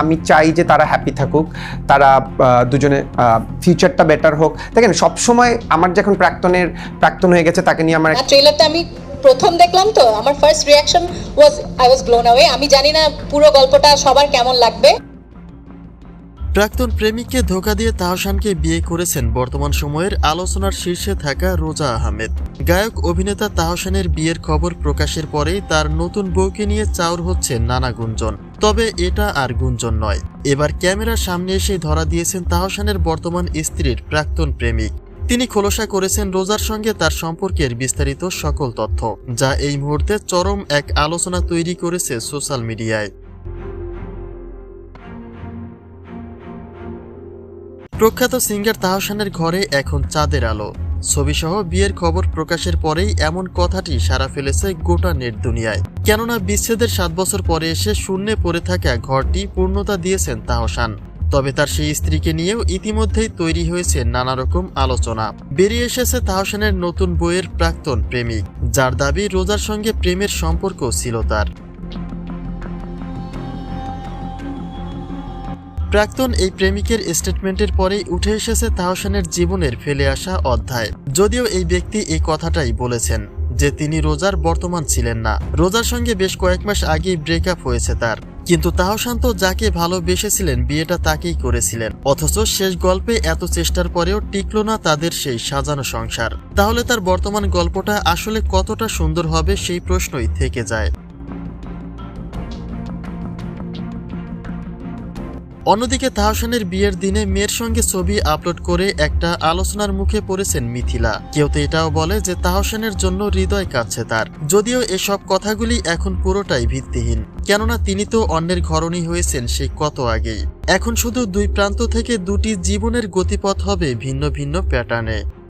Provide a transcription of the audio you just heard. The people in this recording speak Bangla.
আমি চাই যে তারা হ্যাপি থাকুক, তারা দুজনে ফিউচারটা বেটার হোক। দেখেন, সবসময় আমার যখন প্রাক্তনের, প্রাক্তন হয়ে গেছে, তাকে নিয়ে আমার ট্রেলারটা আমি প্রথম দেখলাম তো, আমার first reaction was I was blown away আমি জানি না পুরো গল্পটা সবার কেমন লাগবে। প্রাক্তন প্রেমিককে ধোকা দিয়ে তাহসানকে বিয়ে করেছেন বর্তমান সময়ের আলোচনার শীর্ষে থাকা রোজা আহমেদ। গায়ক, অভিনেতা তাহসানের বিয়ের খবর প্রকাশের পরেই তার নতুন বউকে নিয়ে চাউর হচ্ছে নানা গুঞ্জন। তবে এটা আর গুঞ্জন নয়। এবার ক্যামেরার সামনে এসে ধরা দিয়েছেন তাহসানের বর্তমান স্ত্রীর প্রাক্তন প্রেমিক। তিনি খোলসা করেছেন রোজার সঙ্গে তার সম্পর্কের বিস্তারিত সকল তথ্য, যা এই মুহূর্তে চরম এক আলোচনা তৈরি করেছে সোশ্যাল মিডিয়ায়। প্রখ্যাত সিঙ্গার তাহসানের ঘরে এখন চাঁদের আলো। ছবিসহ বিয়ের খবর প্রকাশের পরেই এমন কথাটি সারা ফেলেছে গোটা নেট দুনিয়ায়। কেননা বিচ্ছেদের সাত বছর পরে এসে শূন্যে পড়ে থাকা ঘরটি পূর্ণতা দিয়েছেন তাহসান। তবে তার সেই স্ত্রীকে নিয়েও ইতিমধ্যেই তৈরি হয়েছে নানা রকম আলোচনা। বেরিয়ে এসেছে তাহসানের নতুন বইয়ের প্রাক্তন প্রেমিক, যার দাবি রোজার সঙ্গে প্রেমের সম্পর্ক ছিল তার। প্রাক্তন এই প্রেমিকের স্টেটমেন্টের পরেই উঠে এসেছে তাহসানের জীবনের ফেলে আসা অধ্যায়। যদিও এই ব্যক্তি এই কথাটাই বলেছেন যে তিনি রোজার বর্তমান ছিলেন না। রোজার সঙ্গে বেশ কয়েক মাস আগেই ব্রেকআপ হয়েছে তার। কিন্তু তাহসান তো যাকে ভালোবেসেছিলেন, বিয়েটা তাকেই করেছিলেন। অথচ শেষ গল্পে এত চেষ্টার পরেও টিকলো না তাদের সেই সাজানো সংসার। তাহলে তার বর্তমান গল্পটা আসলে কতটা সুন্দর হবে সেই প্রশ্নই থেকে যায়। অন্যদিকে তাহসানের বিয়ের দিনে মেয়ের সঙ্গে ছবি আপলোড করে একটা আলোচনার মুখে পড়েছেন মিথিলা। কেউ তো এটাও বলে যে তাহসানের জন্য হৃদয় কাঁদছে তার। যদিও এসব কথাগুলি এখন পুরোটাই ভিত্তিহীন। কেননা তিনি তো অন্যের ঘরণী হয়েছেন সেই কত আগেই। এখন শুধু দুই প্রান্ত থেকে দুটি জীবনের গতিপথ হবে ভিন্ন ভিন্ন প্যাটার্নে।